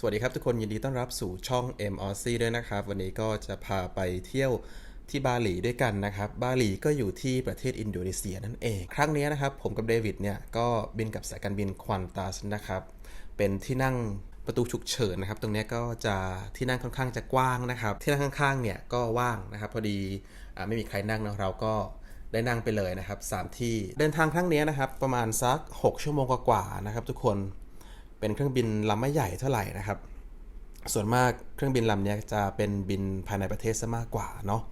สวัสดีครับทุกคนยินดีต้อนรับสู่ช่อง M o c ด้วยนะครับ วันนี้ก็จะพาไปเที่ยวที่บาหลีด้วยกันนะครับ บาหลีก็อยู่ที่ประเทศอินโดนีเซียนั่นเอง ครั้งนี้นะครับ ผมกับเดวิดเนี่ยก็บินกับสายการบินควอนตัสนะครับ เป็นที่นั่งประตูฉุกเฉินนะครับ ตรงนี้ก็จะที่นั่งค่อนข้างจะกว้างนะครับ ที่นั่งข้างๆเนี่ยก็ว่างนะครับ พอดีอไม่มีใครนั่งเนอะเราก็ได้นั่งไปเลยนะครับสามที่เดินทางครั้งนี้นะครับ ประมาณสัก 6 ชั่วโมงกว่าๆนะครับ ทุกคน เป็นเครื่องบินลำไม่ใหญ่เท่าไหร่นะครับ ส่วนมากเครื่องบินลำนี้จะเป็นบินภายในประเทศซะมากกว่าเนาะ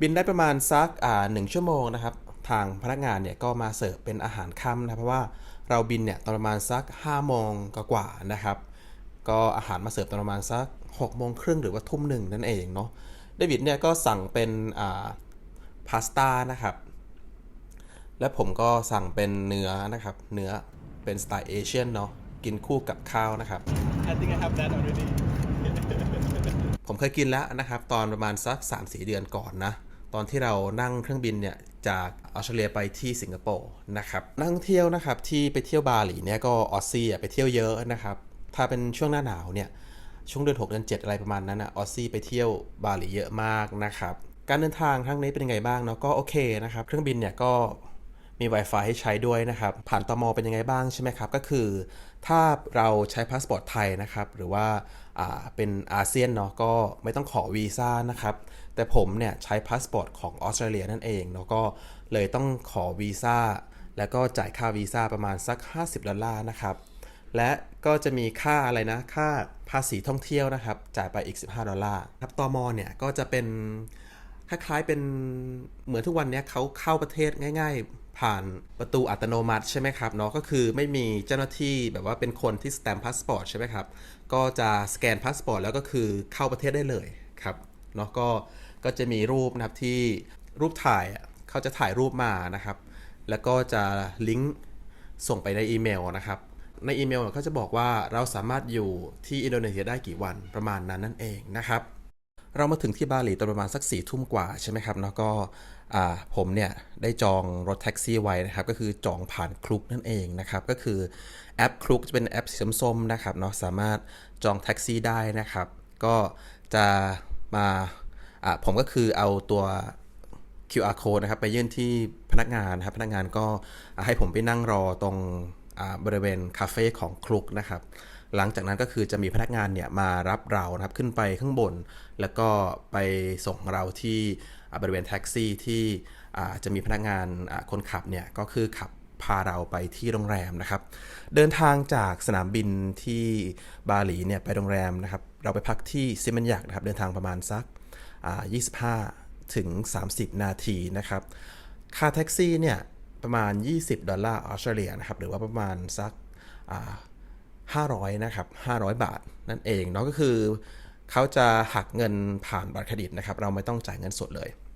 บินได้ประมาณสักอ่าหนึ่งชั่วโมงนะครับ ทางพนักงานเนี่ยก็มาเสิร์ฟเป็นอาหารค่ำนะเพราะว่าเราบินเนี่ยตอนประมาณสัก5โมงกว่านะครับ ก็อาหารมาเสิร์ฟตอนประมาณสัก6โมงครึ่งหรือว่าทุ่มหนึ่งนั่นเองเนาะเดวิดเนี่ยก็สั่งเป็นอ่าพาสต้านะครับ และผมก็สั่งเป็นเนื้อนะครับ เนื้อเป็นสไตล์เอเชียนเนาะ กินคู่กับข้าวนะครับ I think I have that already. ผมเคยกินแล้วนะครับ ตอนประมาณสัก3 4 เดือนก่อนนะ ตอนที่เรานั่งเครื่องบินเนี่ยจากออสเตรเลียไปที่สิงคโปร์นะครับนักท่องเที่ยวนะครับที่ไปเที่ยวบาหลีเนี่ยก็ออสซี่อะไปเที่ยวเยอะนะครับ ถ้าเป็นช่วงหน้าหนาวเนี่ยช่วงเดือน6เดือน7 อะไรประมาณนั้นอะออสซี่ไปเที่ยวบาหลีเยอะมากนะครับ การเดินทางครั้งนี้เป็นยังไงบ้างเนาะก็โอเคนะครับ เครื่องบินเนี่ยก็ มี Wi-Fi ให้ใช้ด้วยนะครับ ผ่านตมเป็นยังไงบ้างใช่ไหมครับ ก็คือ ถ้าเราใช้พาสปอร์ตไทยนะครับ หรือว่าาเป็นอาเซียนเนาะก็ไม่ต้องขอวีซ่านะครับ แต่ผมเนี่ยใช้พาสปอร์ตของออสเตรเลียนั่นเองเนาะก็เลยต้องขอวีซ่าแล้วก็จ่ายค่าวีซ่าประมาณสัก 50 ดอลลาร์นะครับ และก็จะมีค่าอะไรนะ ค่าภาษีท่องเที่ยวนะครับ จ่ายไปอีก 15 ดอลลาร์ครับตมเนี่ยก็จะเป็นคล้ายๆเป็นเหมือนทุกวันเนี้ยเขาเข้าประเทศง่ายๆ ผ่านประตูอัตโนมัติใช่ไหมครับเนาะก็คือไม่มีเจ้าหน้าที่แบบว่าเป็นคนที่สแตมป์พาสปอร์ตใช่ไหมครับ ก็จะสแกนพาสปอร์ตแล้วก็คือเข้าประเทศได้เลยครับเนาะก็ก็จะมีรูปนะครับที่รูปถ่ายอะเขาจะถ่ายรูปมานะครับ แล้วก็จะลิงก์ส่งไปในอีเมลนะครับในอีเมลเขาจะบอกว่าเราสามารถอยู่ที่อินโดนีเซียได้กี่วันประมาณนั้นนั่นเองนะครับ เรามาถึงที่บาหลีตอนประมาณสักสี่ทุ่มกว่าใช่ไหมครับแล้วก็ผมเนี่ยได้จองรถแท็กซี่ไว้นะครับ ก็คือจองผ่านคลุกนั่นเองนะครับ ก็คือแอปคลุกจะเป็นแอปสีส้มๆนะครับเนาะสามารถจองแท็กซี่ได้นะครับ ก็จะมาผมก็คือเอาตัว QR code นะครับ ไปยื่นที่พนักงานนะครับ พนักงานก็ให้ผมไปนั่งรอตรง บริเวณคาเฟ่ของคลุกนะครับ หลังจากนั้นก็คือจะมีพนักงานเนี่ยมารับเรานะครับขึ้นไปข้างบน แล้วก็ไปส่งเราที่บริเวณแท็กซี่ที่จะมีพนักงานคนขับเนี่ยก็คือขับพาเราไปที่โรงแรมนะครับ เดินทางจากสนามบินที่บาหลีเนี่ยไปโรงแรมนะครับ เราไปพักที่ซิมันยักนะครับ เดินทางประมาณสัก 25 ถึง 30 นาทีนะครับ ค่าแท็กซี่เนี่ย ประมาณ 20 ดอลลาร์ออสเตรเลียนะครับ หรือว่าประมาณสักห้า500 นะครับ 500 บาทนั่นเองเนาะก็คือเขาจะหักเงินผ่านบัตรเครดิตนะครับ เราไม่ต้องจ่ายเงินสดเลย